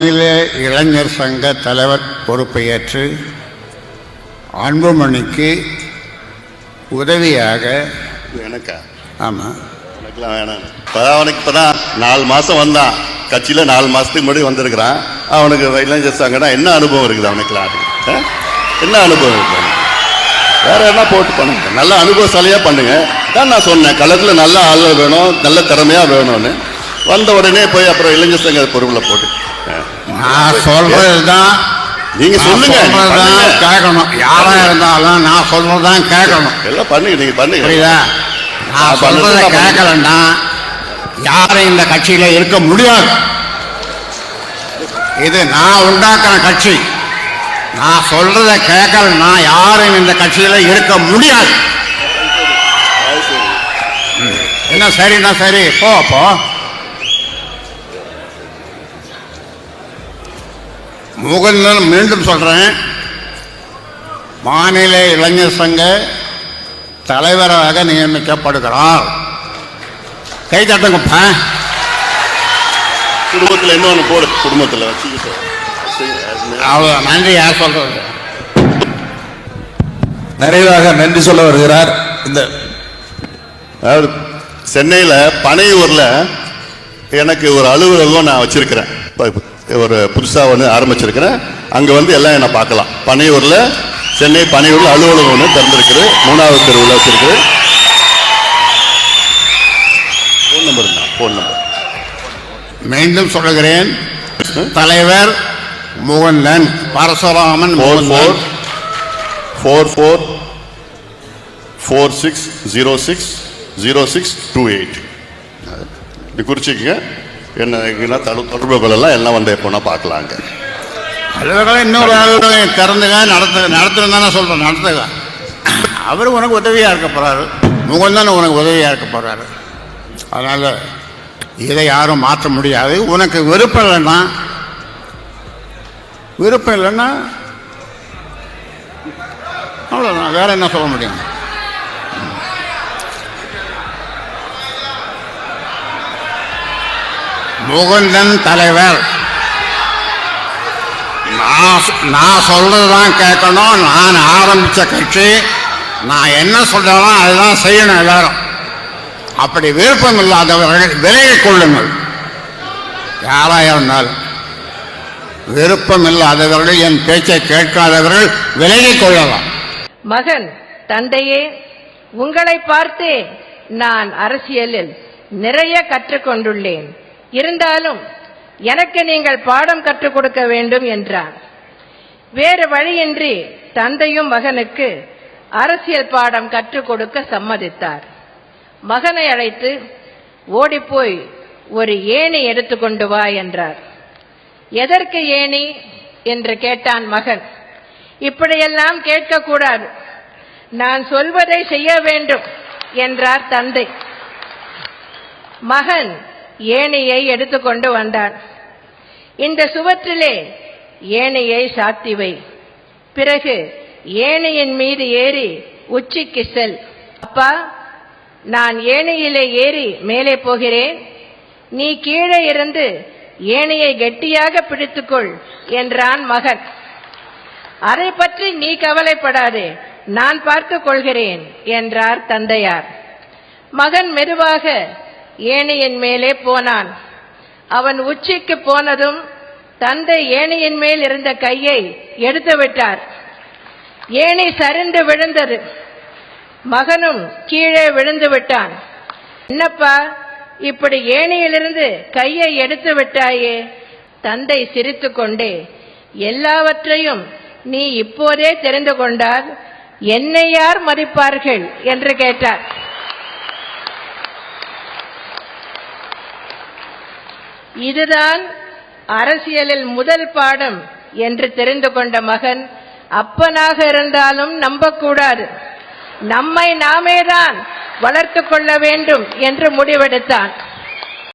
மாநில இளைஞர் சங்க தலைவர் பொறுப்பை ஏற்று அன்புமணிக்கு உதவியாக எனக்கா? ஆமாம் எனக்குலாம் வேணாம். இப்போதான் அவனுக்கு இப்போதான் நாலு மாதம் வந்தான். கட்சியில் நாலு மாதத்துக்கு முன்னாடி வந்திருக்கிறான். அவனுக்கு இளைஞர் சங்கம்னா என்ன அனுபவம் இருக்குது அவனுக்குலாம்? என்ன அனுபவம் இருக்கு அவனுக்கு? வேற என்ன போட்டு பண்ணுங்க? நல்ல அனுபவசாலியாக பண்ணுங்க. தான் நான் சொன்னேன் களத்தில் நல்ல ஆள் வேணும் நல்ல திறமையாக வேணும்னு. வந்த உடனே போய் அப்புறம் இளைஞர் சங்க பொறுப்பில் போட்டு. நான் சொல்றது தான் நீங்க சொல்லுங்க. கேட்கணும். யாரா இருந்தாலும் நான் சொல்றது தான் கேட்கணும். எல்லாம் பண்ணுங்க நீங்க பண்ணுங்க. புரியுதா? நான் சொல்றத கேட்கலன்னா யாரும் இந்த கட்சியில இருக்க முடியாது. இது நான் உண்டாக்குற கட்சி. நான் சொல்றத கேட்கலன்னா யாரும் இந்த கட்சியில இருக்க முடியாது. என்ன சரிண்ணா சரி போ போ. முகுந்தன் மீண்டும் சொல்றேன். மாநில இளைஞர் சங்க தலைவராக நியமிக்கப்படுகிறார். கை தட்டுங்கப்பா குடும்பத்தில் இன்னொன்று போடு. குடும்பத்தில் வச்சுக்கிட்டு. அவ்வளோ நன்றி யார் சொல்றது? நிறைவாக நன்றி சொல்ல வருகிறார். இந்த அதாவது சென்னையில் பனையூரில் எனக்கு ஒரு அலுவலகம் நான் வச்சிருக்கிறேன். ஒரு புதுசாக ஒன்று ஆரம்பிச்சிருக்கிறேன். அங்கே வந்து எல்லாம் என்னை பார்க்கலாம். பனையூரில் சென்னை பனையூரில் அலுவலகம் ஒன்று திறந்திருக்குது. மூணாவது தெருவில் வச்சிருக்குது. ஃபோன் நம்பர் தான் ஃபோன் நம்பர் மீண்டும் சொல்லுகிறேன். தலைவர் Mukundan Parasuraman four four four four four six zero six zero six two eight குறிச்சிக்கங்க. என்ன தடு தொடர்புகளெல்லாம் எல்லாம் வந்து எப்போனா பார்க்கலாங்க. அலுவலகம் இன்னொரு அலுவலகம் திறந்துங்க நடத்து நடத்துன்னு தானே சொல்கிறேன் நடத்துங்க. அவர் உனக்கு உதவியாக இருக்க போகிறாரு முகந்தன் உனக்கு உதவியாக இருக்க போகிறாரு அதனால் இதை யாரும் மாற்ற முடியாது. உனக்கு விருப்பம் இல்லைன்னா விருப்பம் இல்லைன்னா அவ்வளோதான் வேறு என்ன சொல்ல முடியும்? முகுந்தன் தலைவர். நான் சொ- நான் சொல்றதுதான் கேட்கணும். நான் ஆரம்பித்த கட்சி. நான் என்ன சொல்றேனோ அதுதான் செய்யணும் எல்லாரும். அப்படி விருப்பம் இல்லாதவர்கள் விலகிக் கொள்ளுங்கள். யாராக இருந்தாலும். விருப்பம் இல்லாதவர்கள் என் பேச்சை கேட்காதவர்கள் விலகிக் கொள்ளலாம். மகன் தந்தையே உங்களை பார்த்தே நான் அரசியலில் நிறைய கற்றுக்கொண்டுள்ளேன். இருந்தாலும் எனக்கு நீங்கள் பாடம் கற்றுக் கொடுக்க வேண்டும் என்றார். வேறு வழியின்றி தந்தையும் மகனுக்கு அரசியல் பாடம் கற்றுக் கொடுக்க சம்மதித்தார். மகனை அழைத்து ஓடிப்போய் ஒரு ஏணி எடுத்துக்கொண்டு வா என்றார். எதற்கு ஏணி? என்று கேட்டான் மகன். இப்படியெல்லாம் கேட்கக்கூடாது. நான் சொல்வதை செய்ய வேண்டும் என்றார் தந்தை. மகன் ஏனையை எடுத்துக்கொண்டு வந்தான். இந்த சுவற்றிலே ஏனையை சாத்திவை பிறகு ஏனையின் மீது ஏறி உச்சிக்கு செல். அப்பா நான் ஏனையிலே ஏறி மேலே போகிறேன். நீ கீழே இருந்து ஏனையை கெட்டியாக பிடித்துக்கொள் என்றான் மகன். அதை பற்றி நீ கவலைப்படாதே நான் பார்த்துக் கொள்கிறேன் என்றார் தந்தையார். மகன் மெதுவாக ஏணியின் மேலே போனான். அவன் உச்சிக்கு போனதும் தந்தை ஏணியின் மேல் இருந்த கையை எடுத்து விட்டார். ஏணி சரிந்து விழுந்தது. மகனும் கீழே விழுந்து விட்டான். என்னப்பா இப்படி ஏணியிலிருந்து கையை எடுத்து விட்டாயே? தந்தை சிரித்துக்கொண்டே எல்லாவற்றையும் நீ இப்போதே தெரிந்து கொண்டால் என்னை யார் மதிப்பார்கள்? என்று கேட்டார். இதுதான் அரசியலில் முதல் பாடம் என்று தெரிந்து கொண்ட மகன். அப்பனாக இருந்தாலும் நம்பக்கூடாது. நம்மை நாமேதான் வளர்த்து கொள்ள வேண்டும் என்று முடிவெடுத்தான்.